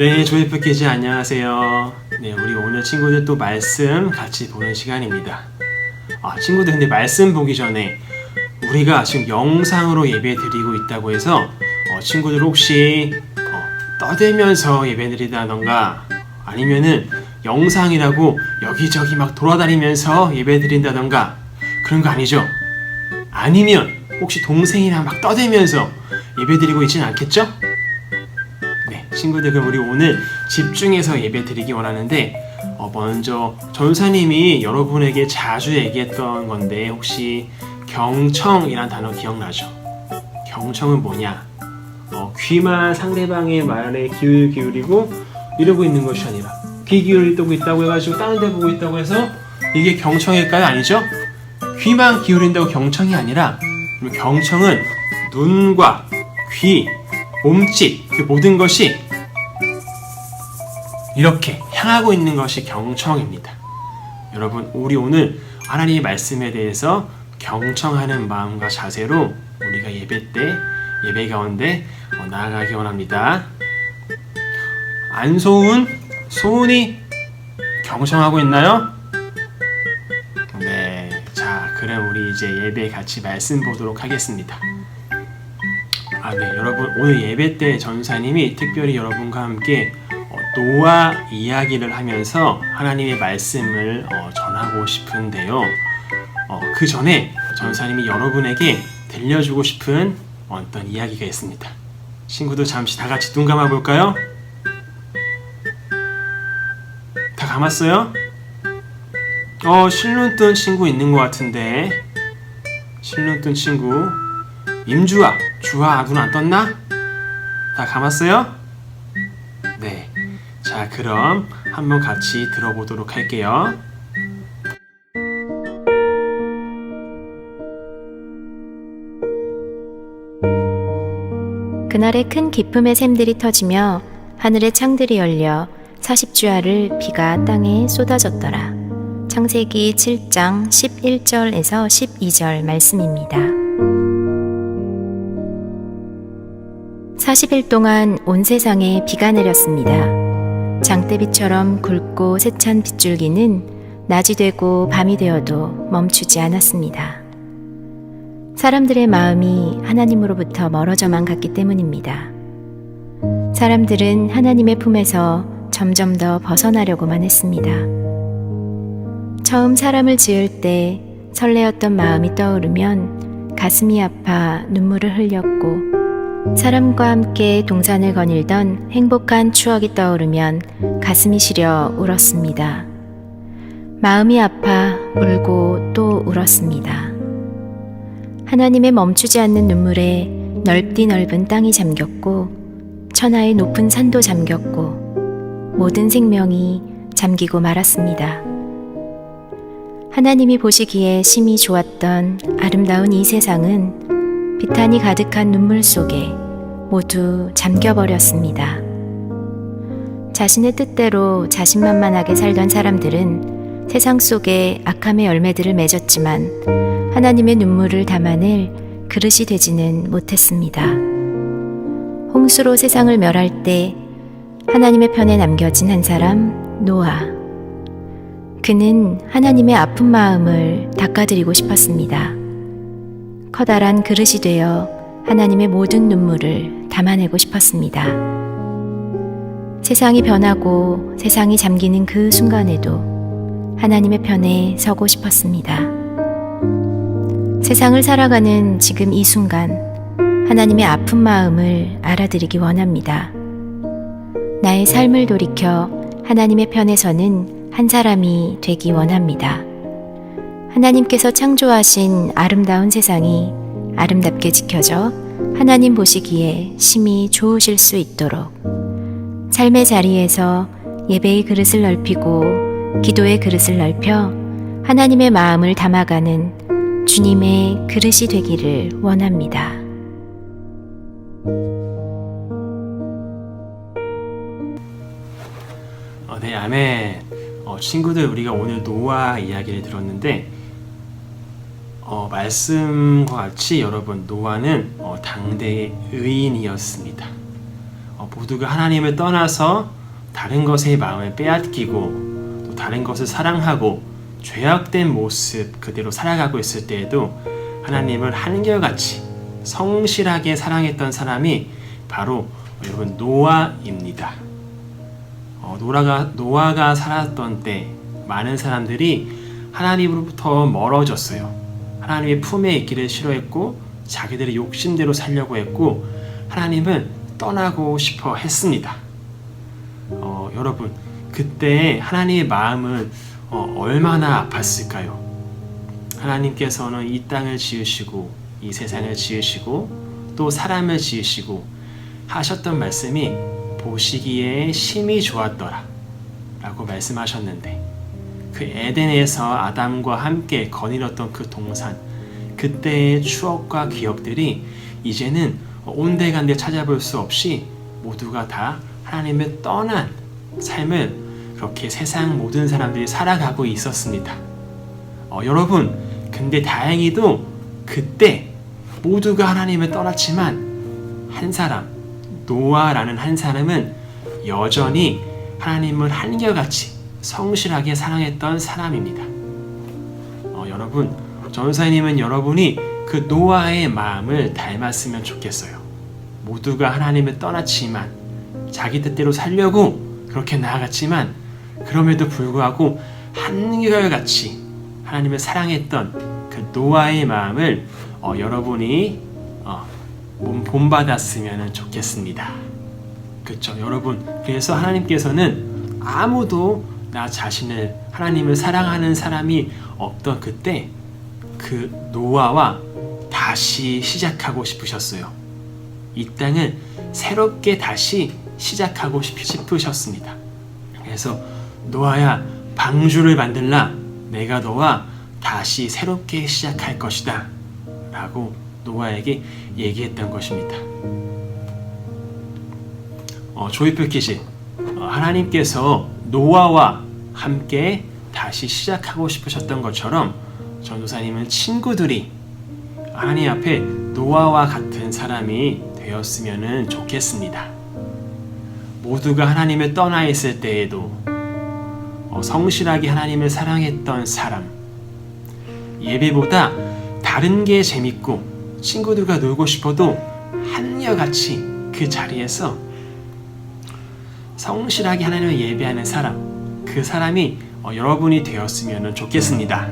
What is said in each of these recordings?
네, 조이프 키즈 안녕하세요. 네, 우리 오늘 친구들 또 말씀 같이 보는 시간입니다. 아, 친구들 근데 말씀 보기 전에 우리가 지금 영상으로 예배 드리고 있다고 해서 어, 친구들 혹시 어, 떠들면서 예배 드린다던가 아니면은 영상이라고 여기저기 막 돌아다니면서 예배 드린다던가 그런 거 아니죠? 아니면 혹시 동생이랑 막 떠들면서 예배 드리고 있지는 않겠죠? 네, 친구들 그럼 우리 오늘 집중해서 예배 드리기 원하는데 어, 먼저 전사님이 여러분에게 자주 얘기했던 건데 혹시 경청이란 단어 기억나죠? 경청은 뭐냐? 어, 귀만 상대방의 말에 기울 기울이고 이러고 있는 것이 아니라 귀 기울이고 있다고 해가지고 다른 데 보고 있다고 해서 이게 경청일까요? 아니죠? 귀만 기울인다고 경청이 아니라 경청은 눈과 귀, 몸짓 그 모든 것이 이렇게 향하고 있는 것이 경청입니다. 여러분, 우리 오늘 하나님의 말씀에 대해서 경청하는 마음과 자세로 우리가 예배 때 예배 가운데 어, 나아가기 원합니다. 안소은, 소은이 경청하고 있나요? 네, 자, 그럼 우리 이제 예배 같이 말씀 보도록 하겠습니다. 아, 네, 여러분 오늘 예배 때 전사님이 특별히 여러분과 함께 어, 노아 이야기를 하면서 하나님의 말씀을 어, 전하고 싶은데요. 어, 그 전에 전사님이 여러분에게 들려주고 싶은 어떤 이야기가 있습니다. 친구들 잠시 다 같이 눈 감아 볼까요? 다 감았어요? 어, 실눈 뜬 친구 있는 것 같은데. 실눈 뜬 친구. 임주아, 주아, 눈안 떴나? 다 감았어요? 네. 자, 그럼 한번 같이 들어보도록 할게요. 그날에 큰 기쁨의 샘들이 터지며 하늘의 창들이 열려 사십주야를 비가 땅에 쏟아졌더라. 창세기 7장 11절에서 12절 말씀입니다. 40일 동안 온 세상에 비가 내렸습니다. 장대비처럼 굵고 세찬 빗줄기는 낮이 되고 밤이 되어도 멈추지 않았습니다. 사람들의 마음이 하나님으로부터 멀어져만 갔기 때문입니다. 사람들은 하나님의 품에서 점점 더 벗어나려고만 했습니다. 처음 사람을 지을 때 설레었던 마음이 떠오르면 가슴이 아파 눈물을 흘렸고 사람과 함께 동산을 거닐던 행복한 추억이 떠오르면 가슴이 시려 울었습니다. 마음이 아파 울고 또 울었습니다. 하나님의 멈추지 않는 눈물에 넓디 넓은 땅이 잠겼고 천하의 높은 산도 잠겼고 모든 생명이 잠기고 말았습니다. 하나님이 보시기에 심히 좋았던 아름다운 이 세상은 비탄이 가득한 눈물 속에 모두 잠겨버렸습니다. 자신의 뜻대로 자신만만하게 살던 사람들은 세상 속에 악함의 열매들을 맺었지만 하나님의 눈물을 담아낼 그릇이 되지는 못했습니다. 홍수로 세상을 멸할 때 하나님의 편에 남겨진 한 사람, 노아. 그는 하나님의 아픈 마음을 닦아드리고 싶었습니다. 커다란 그릇이 되어 하나님의 모든 눈물을 담아내고 싶었습니다. 세상이 변하고 세상이 잠기는 그 순간에도 하나님의 편에 서고 싶었습니다. 세상을 살아가는 지금 이 순간 하나님의 아픈 마음을 알아들이기 원합니다. 나의 삶을 돌이켜 하나님의 편에 서는 한 사람이 되기 원합니다. 하나님께서 창조하신 아름다운 세상이 아름답게 지켜져 하나님 보시기에 심히 좋으실 수 있도록 삶의 자리에서 예배의 그릇을 넓히고 기도의 그릇을 넓혀 하나님의 마음을 담아가는 주님의 그릇이 되기를 원합니다. 어, 네, 아멘. 어, 친구들, 우리가 오늘 노아 이야기를 들었는데, 어, 말씀과 같이 여러분, 노아는 어, 당대의 의인이었습니다. 어, 모두가 하나님을 떠나서 다른 것의 마음을 빼앗기고, 또 다른 것을 사랑하고, 죄악된 모습 그대로 살아가고 있을 때에도 하나님을 한결같이 성실하게 사랑했던 사람이 바로 여러분 노아입니다. 어, 노라가, 노아가 살았던 때 많은 사람들이 하나님으로부터 멀어졌어요. 하나님의 품에 있기를 싫어했고 자기들의 욕심대로 살려고 했고 하나님은 떠나고 싶어 했습니다. 어, 여러분 그때 하나님의 마음은 어, 얼마나 아팠을까요? 하나님께서는 이 땅을 지으시고 이 세상을 지으시고 또 사람을 지으시고 하셨던 말씀이 보시기에 심히 좋았더라 라고 말씀하셨는데 그 에덴에서 아담과 함께 거닐었던 그 동산 그때의 추억과 기억들이 이제는 온데간데 찾아볼 수 없이 모두가 다 하나님을 떠난 삶을 그렇게 세상 모든 사람들이 살아가고 있었습니다. 어, 여러분, 근데 다행히도 그때 모두가 하나님을 떠났지만 한 사람, 노아라는 한 사람은 여전히 하나님을 한결같이 성실하게 사랑했던 사람입니다. 어, 여러분, 전사님은 여러분이 그 노아의 마음을 닮았으면 좋겠어요. 모두가 하나님을 떠났지만 자기 뜻대로 살려고 그렇게 나아갔지만 그럼에도 불구하고 한결같이 하나님을 사랑했던 그 노아의 마음을 어, 여러분이 어, 몸 본받았으면 좋겠습니다. 그렇죠, 여러분. 그래서 하나님께서는 아무도 나 자신을 하나님을 사랑하는 사람이 없던 그때 그 노아와 다시 시작하고 싶으셨어요. 이 땅을 새롭게 다시 시작하고 싶- 싶으셨습니다. 그래서 노아야 방주를 만들라 내가 너와 다시 새롭게 시작할 것이다 라고 노아에게 얘기했던 것입니다. 어, 조이풀 퀴즈 어, 하나님께서 노아와 함께 다시 시작하고 싶으셨던 것처럼 전도사님은 친구들이 하나님 앞에 노아와 같은 사람이 되었으면 좋겠습니다. 모두가 하나님을 떠나 있을 때에도 어, 성실하게 하나님을 사랑했던 사람 예배보다 다른 게 재밌고 친구들과 놀고 싶어도 한결같이 그 자리에서 성실하게 하나님을 예배하는 사람 그 사람이 어, 여러분이 되었으면 좋겠습니다.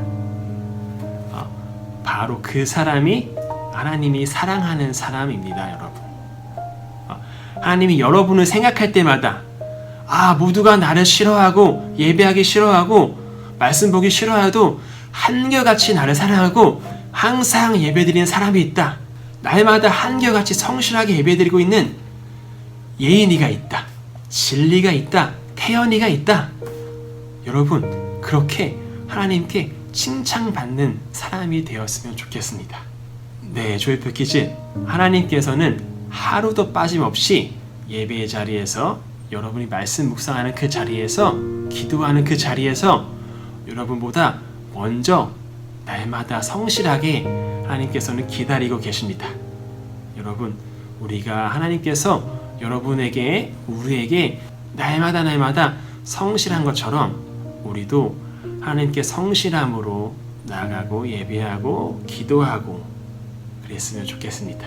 어, 바로 그 사람이 하나님이 사랑하는 사람입니다, 여러분. 어, 하나님이 여러분을 생각할 때마다 아 모두가 나를 싫어하고 예배하기 싫어하고 말씀 보기 싫어해도 한결같이 나를 사랑하고 항상 예배드리는 사람이 있다. 날마다 한결같이 성실하게 예배드리고 있는 예인이가 있다. 진리가 있다. 태연이가 있다. 여러분 그렇게 하나님께 칭찬받는 사람이 되었으면 좋겠습니다. 네, 조이프 퀴즈. 하나님께서는 하루도 빠짐없이 예배의 자리에서 여러분이 말씀 묵상하는 그 자리에서 기도하는 그 자리에서 여러분보다 먼저 날마다 성실하게 하나님께서는 기다리고 계십니다. 여러분, 우리가 하나님께서 여러분에게 우리에게 날마다 날마다 성실한 것처럼 우리도 하나님께 성실함으로 나아가고 예배하고 기도하고 그랬으면 좋겠습니다.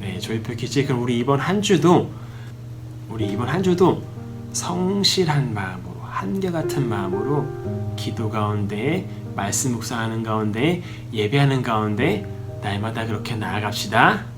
네, 조이표 키즈 그럼 우리 이번 한 주도 우리 이번 한 주도 성실한 마음으로 한결 같은 마음으로 기도 가운데 말씀 묵상하는 가운데 예배하는 가운데 날마다 그렇게 나아갑시다.